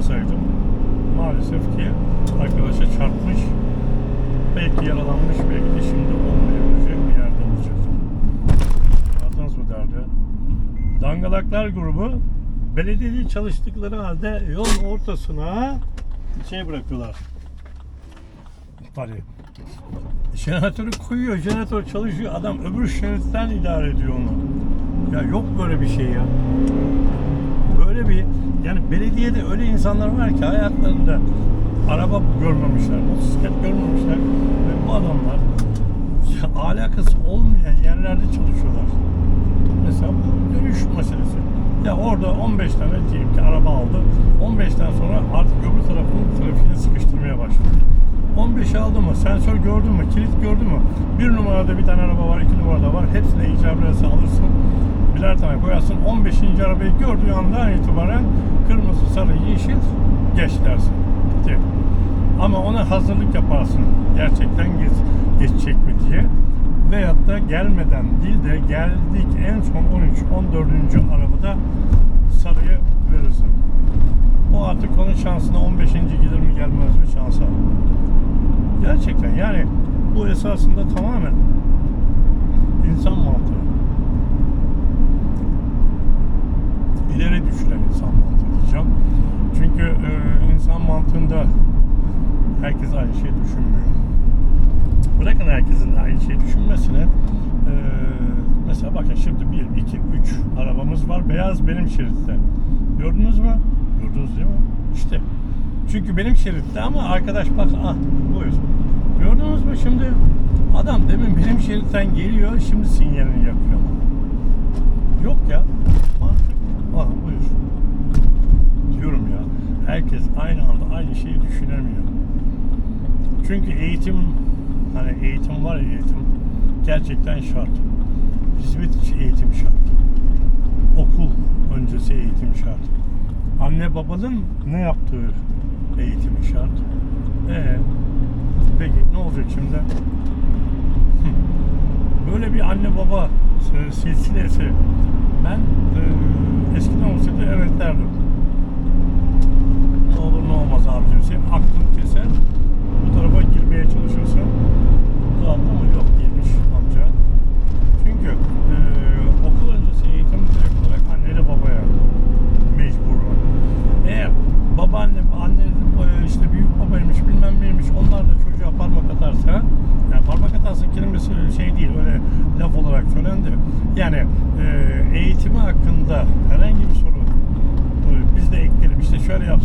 olmasaydım maalesef ki arkadaşa çarpmış belki yaralanmış belki de şimdi olmayabilecek bir yerde olacaktım. Anladınız mı derdi? Dangalaklar grubu belediyede çalıştıkları halde yolun ortasına şey bırakıyorlar. Hani jeneratörü koyuyor, jeneratör çalışıyor. Adam öbür şeritten idare ediyor onu. Ya yok böyle bir şey ya. Böyle bir yani belediyede öyle insanlar var ki hayatlarında araba görmemişler, motosiklet görmemişler ve bu adamlar alakası olmayan yerlerde çalışıyorlar. Mesela bu dönüş meselesi. Ya orada 15 tane diyelim ki araba aldı. 15'ten sonra artık öbür tarafın trafiğini sıkıştırmaya başladı. 15'i aldı mı? Sensör gördün mü? Kilit gördün mü? Bir numarada bir tane araba var, iki numarada var. Hepsine icabı alırsın. Birer tane koyarsın. 15. arabayı gördüğü andan itibaren kırmızı, sarı, yeşil geç dersin. Bitti. Ama ona hazırlık yaparsın. Gerçekten geç, geçecek mi diye. Veyahut da gelmeden değil de geldik en son 13, 14. arabada sarıyı verirsin. O artık onun şansına 15. gelir mi gelmez mi şansa. Gerçekten yani bu esasında tamamen insan mantığında herkes aynı şeyi düşünmüyor. Bırakın herkesin aynı şeyi düşünmesine. e, mesela bakın şimdi 1, 2, 3 arabamız var. Beyaz benim şeritte. Gördünüz mü? Gördünüz değil mi? İşte. Çünkü benim şeritte ama arkadaş bak ah buyur. Gördünüz mü şimdi adam demin benim şeritten geliyor şimdi sinyalini yakıyor. Yok ya. Mantık. Ah buyur. Diyorum ya. Herkes aynı anda aynı düşünemiyor. Çünkü eğitim hani eğitim var ya eğitim gerçekten şart. Hizmet eğitim şart. Okul öncesi eğitim şart. Anne babanın ne yaptığı eğitimi şart. Ee, peki ne olacak şimdi? Böyle bir anne baba e, silsilesi Anlatabildim? Yani e, eğitimi hakkında herhangi bir soru e, biz de ekleyelim. İşte şöyle yapsın.